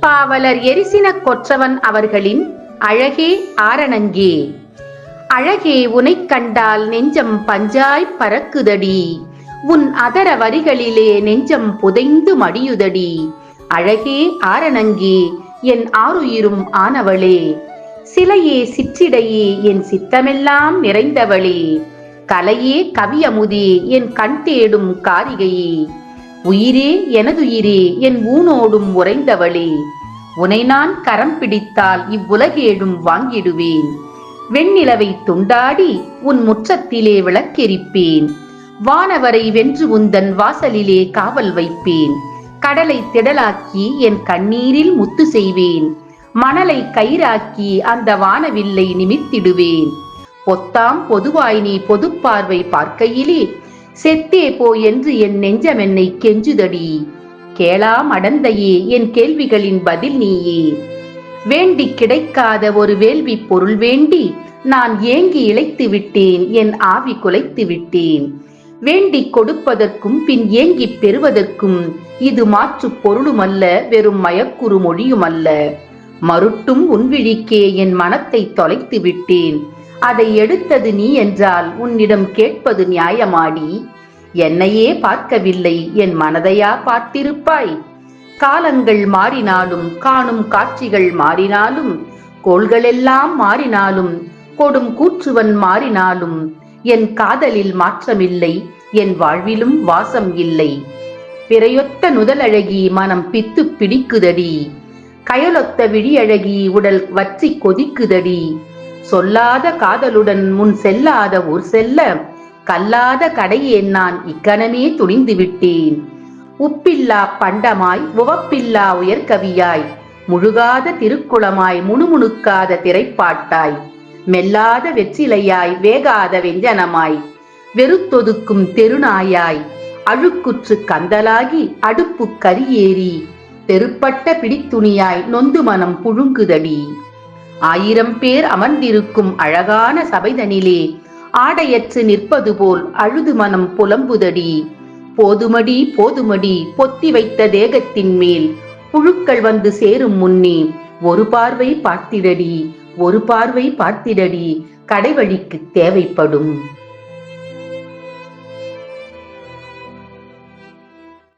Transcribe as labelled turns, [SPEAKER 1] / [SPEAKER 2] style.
[SPEAKER 1] பாவலர் எரிசின கொற்றவன் அவர்களின் அழகே ஆரணங்கே. அழகே உனைக் கண்டால் நெஞ்சம் பஞ்சாய் பறக்குதடி. உன் அதர வரிகளிலே நெஞ்சம் புதைந்து மடியுதடி. அழகே ஆரணங்கே என் ஆருயிரும் ஆனவளே. சிலையே சிற்றிடையே என் சித்தமெல்லாம் நிறைந்தவளே. கலையே கவியமுதே என் கண் தேடும் காரிகையே. உயிரே எனதுயிரே என் ஊனோடும் உறைந்தவளே. உனை நான் கரம் பிடித்தால் இவ்வுலகேடும் வாங்கிடுவேன். வெண்ணிலவை துண்டாடி உன் முற்றத்திலே விளக்கெரிப்பேன். வானவரை வென்று உந்தன் வாசலிலே காவல் வைப்பேன். கடலை திடலாக்கி என் கண்ணீரில் முத்து செய்வேன். மணலை கயிறாக்கி அந்த வானவில்லை நிமித்திடுவேன். பொத்தாம் பொதுவாய் நீ பொதுப்பார்வை பார்க்கையிலே செத்தே போ என்று என் நெஞ்சமென்னை கெஞ்சுதடி. கேளாம் அடந்தையே என் கேள்விகளின் பதில் நீயே. வேண்டி கிடைக்காத ஒரு வேள்வி பொருள் வேண்டி நான் ஏங்கி இழைத்து விட்டேன் என் ஆவி குலைத்து விட்டேன். வேண்டி கொடுப்பதற்கும் பின் ஏங்கி பெறுவதற்கும் இது மாற்று பொருளுமல்ல வெறும் மயக்குறு மொழியுமல்ல. மருட்டும் உன்விழிக்கே என் மனத்தை தொலைத்து விட்டேன். அதை எடுத்தது நீ என்றால் உன்னிடம் கேட்பது நியாயமாடி. என்னையே பார்க்கவில்லை என் மனதையா பார்த்திருப்பாய்? காலங்கள் மாறினாலும் காணும் காட்சிகள் மாறினாலும் கோள்களெல்லாம் மாறினாலும் கொடும் கூற்றுவன் மாறினாலும் என் காதலில் மாற்றமில்லை என் வாழ்விலும் வாசம் இல்லை. பிறையொத்த நுதலழகி மனம் பித்து பிடிக்குதடி. கயலொத்த விழியழகி உடல் வற்றி கொதிக்குதடி. சொல்லாத காதலுடன் முன் செல்லாத ஊர் செல்ல கல்லாத கடையே நான் இக்கணமே துணிந்து விட்டேன். உப்பில்லா பண்டமாய் உவப்பில்லா உயர்கவியாய் முழுகாத திருக்குளமாய் முணுமுணுக்காத திரைப்பாட்டாய் மெல்லாத வெற்றிலையாய் வேகாத வெஞ்சனமாய் வெறுத்தொதுக்கும் தெருநாயாய் அழுக்குற்று கந்தலாகி அடுப்பு கரியேறி தெருப்பட்ட பிடித்துணியாய் நொந்து மனம் புழுங்குதடி. ஆயிரம் பேர் அமர்ந்திருக்கும் அழகான சபைதனிலே ஆடையற்று நிற்பது போல் அழுது மனம் புலம்புதடி. போதுமடி போதுமடி பொத்தி வைத்த தேகத்தின் மேல் புழுக்கள் வந்து சேரும் முன்னே ஒரு பார்வை பார்த்திடடி ஒரு பார்வை பார்த்திடடி கடைவழிக்கு தேவைப்படும்.